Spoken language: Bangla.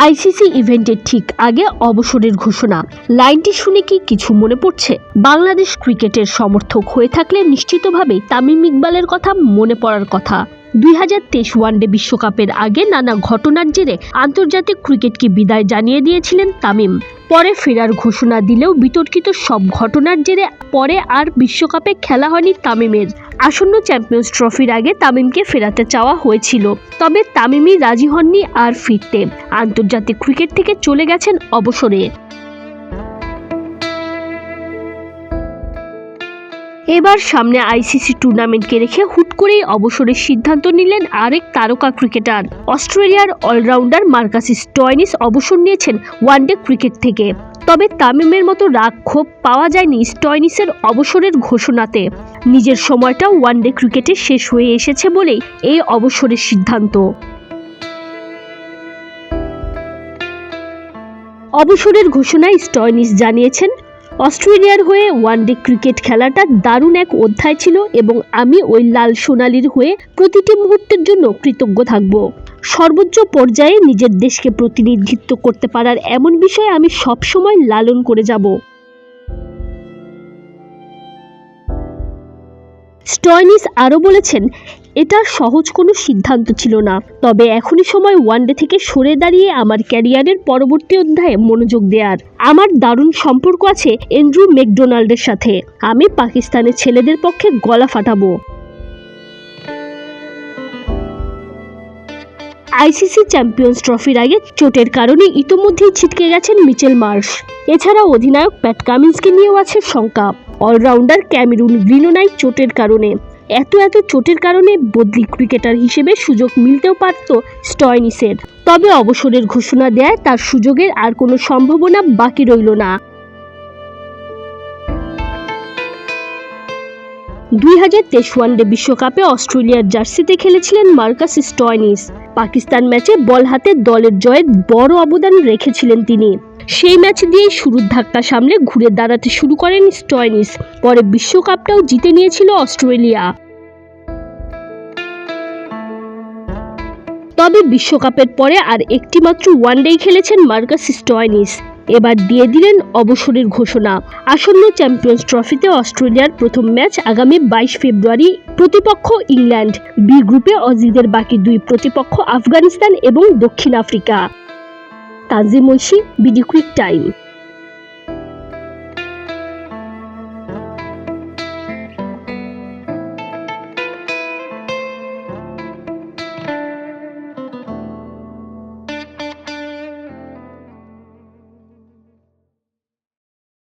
আইসিসি ইভেন্টের ঠিক আগে অবসরের ঘোষণা। লাইনটি শুনে কি কিছু মনে পড়ছে? বাংলাদেশ ক্রিকেটের সমর্থক হয়ে থাকলে নিশ্চিতভাবে তামিম ইকবালের কথা মনে পড়ার কথা। দুই হাজার তেইশ ওয়ানডে বিশ্বকাপের আগে নানা ঘটনার জেরে আন্তর্জাতিক ক্রিকেটকে বিদায় জানিয়ে দিয়েছিলেন তামিম। পরে ফেরার ঘোষণা দিলেও বিতর্কিত সব ঘটনার জেরে পরে আর বিশ্বকাপে খেলা হয়নি তামিমের। আসন্ন চ্যাম্পিয়ন্স ট্রফির আগে তামিমকে ফেরাতে চাওয়া হয়েছিল, তবে তামিমই রাজি হননি আর ফিরতে। আন্তর্জাতিক ক্রিকেট থেকে চলে গেছেন অবসরে। এবার সামনে আইসিসি টুর্নামেন্টকে রেখে হুট করেই অবসরের সিদ্ধান্ত নিলেন আরেক তারকা ক্রিকেটার। অস্ট্রেলিয়ার অলরাউন্ডার মার্কাসিস স্টয়নিস অবসর নিয়েছেন ওয়ানডে ক্রিকেট থেকে। তবে তামিমের মতো রাগ ক্ষোভ পাওয়া যায়নি স্টয়নিসের অবসরের ঘোষণাতে। নিজের সময়টা ওয়ানডে ক্রিকেটে শেষ হয়ে এসেছে বলেই এই অবসরের সিদ্ধান্ত। অবসরের ঘোষণায় স্টয়নিস জানিয়েছেন অস্ট্রেলিয়ার হয়ে ওয়ানডে ক্রিকেট খেলাটা দারুণ এক অধ্যায় ছিল এবং আমি ওই লাল সোনালির হয়ে প্রতিটি মুহূর্তের জন্য কৃতজ্ঞ থাকব। সর্বোচ্চ পর্যায়ে নিজের দেশকে প্রতিনিধিত্ব করতে পারার এমন বিষয়ে আমি সবসময় লালন করে যাব। স্টয়নিস আরও বলেছেন এটা সহজ কোনো সিদ্ধান্ত ছিল না। তবে এখনই সময় ওয়ানডে থেকে সরে দাঁড়িয়ে আমার ক্যারিয়ারের পরবর্তী অধ্যায়ে মনোযোগ দেওয়ার। আমার দারুণ সম্পর্ক আছে এন্ড্রু ম্যাকডোনাল্ডের সাথে। আমি পাকিস্তানের ছেলেদের পক্ষে গলা ফাটাবো। আইসিসি চ্যাম্পিয়ন্স ট্রফির আগে চোটের কারণে ইতোমধ্যেই ছিটকে গেছেন মিচেল মার্শ। এছাড়া অধিনায়ক প্যাট কামিন্সকে নিয়েও আছে শঙ্কা। অলরাউন্ডার ক্যামেরুন গ্রিনোনাই চোটের কারণে। এত এত চোটের কারণে বদলি ক্রিকেটার হিসেবে সুযোগ মিলতেও পারত স্টয়নিসের। তবে অবসরের ঘোষণা দেয় তার সুযোগের আর কোনো সম্ভাবনা বাকি রইল না। দুই হাজার তেইশ ওয়ানডে বিশ্বকাপে অস্ট্রেলিয়ার জার্সিতে খেলেছিলেন মার্কাস স্টয়নিস। পাকিস্তান ম্যাচে বল হাতে দলের জয়ের বড় অবদান রেখেছিলেন তিনি। সেই ম্যাচ দিয়েই শুরুর ধাক্কা সামলে ঘুরে দাঁড়াতে শুরু করেন স্টয়নিস। পরে বিশ্বকাপটাও জিতে নিয়েছিল অস্ট্রেলিয়া। তবে বিশ্বকাপের পরে আর একটিমাত্র ওয়ানডেই খেলেছেন মার্কাস স্টয়নিস। এবার দিয়ে দিলেন অবসরের ঘোষণা। আসন্ন চ্যাম্পিয়ন্স ট্রফিতে অস্ট্রেলিয়ার প্রথম ম্যাচ আগামী বাইশ ফেব্রুয়ারি প্রতিপক্ষ ইংল্যান্ড। বি গ্রুপে অজিদের বাকি দুই প্রতিপক্ষ আফগানিস্তান এবং দক্ষিণ Africa. Tazim Oishi, BD quick time